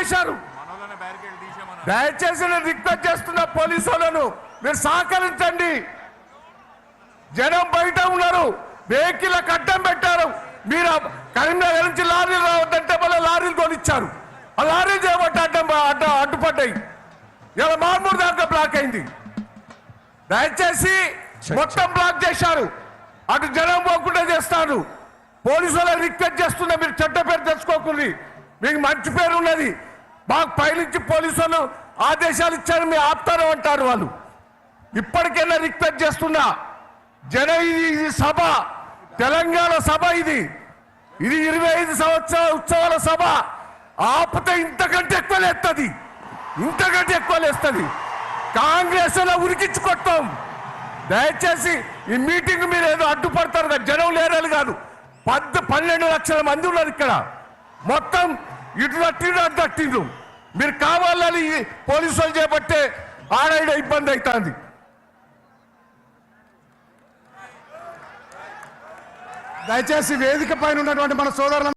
చేశారు. దయచేసి నేను రిక్వెస్ట్ చేస్తున్న పోలీసు వాళ్ళను మీరు సహకరించండి. జనం బయట ఉన్నారు వెహికల్ అడ్డం పెట్టారు. మీరు కరీంనగర్ నుంచి లారీలు రావద్దంటే మళ్ళీ లారీలు కొనిచ్చారు. ఆ లారీలు చేయబట్టి అడ్డం అడ్డ అడ్డుపడ్డాయి. ఇలా మామూలు దాకా బ్లాక్ అయింది. దయచేసి మొత్తం బ్లాక్ చేశారు. అటు జనం పోకుండా చేస్తారు. పోలీసు వాళ్ళకి రిక్వెస్ట్ చేస్తున్నా మీరు చెడ్డ పేరు తెచ్చుకోకుండా. మీకు మంచి పేరు ఉన్నది. మాకు పైనుంచి పోలీసులు ఆదేశాలు ఇచ్చారు మీ ఆపుతారు అంటారు వాళ్ళు. ఇప్పటికైనా రిక్వెస్ట్ చేస్తున్నా జన ఇది సభ తెలంగాణ సభ ఇది. ఇది ఇరవై ఐదు సంవత్సరాల ఉత్సవాల సభ. ఆపితే ఇంతకంటే ఎక్కువ లేస్తుంది ఇంతకంటే ఎక్కువ లేస్తుంది కాంగ్రెస్లో ఉరికించుకొట్టాం దయచేసి ఈ మీటింగ్ మీరు ఏదో అడ్డుపడతారు కదా జనం లేరని కాదు. పద్ పన్నెండు లక్షల మంది ఉన్నారు ఇక్కడ. మొత్తం ఇటు తట్టిండు అటు తట్టిండు మీరు కావాలని పోలీసులు చేపట్టే ఆడ ఇబ్బంది అవుతుంది దయచేసి వేదిక పైన ఉన్నటువంటి మన సోదరులను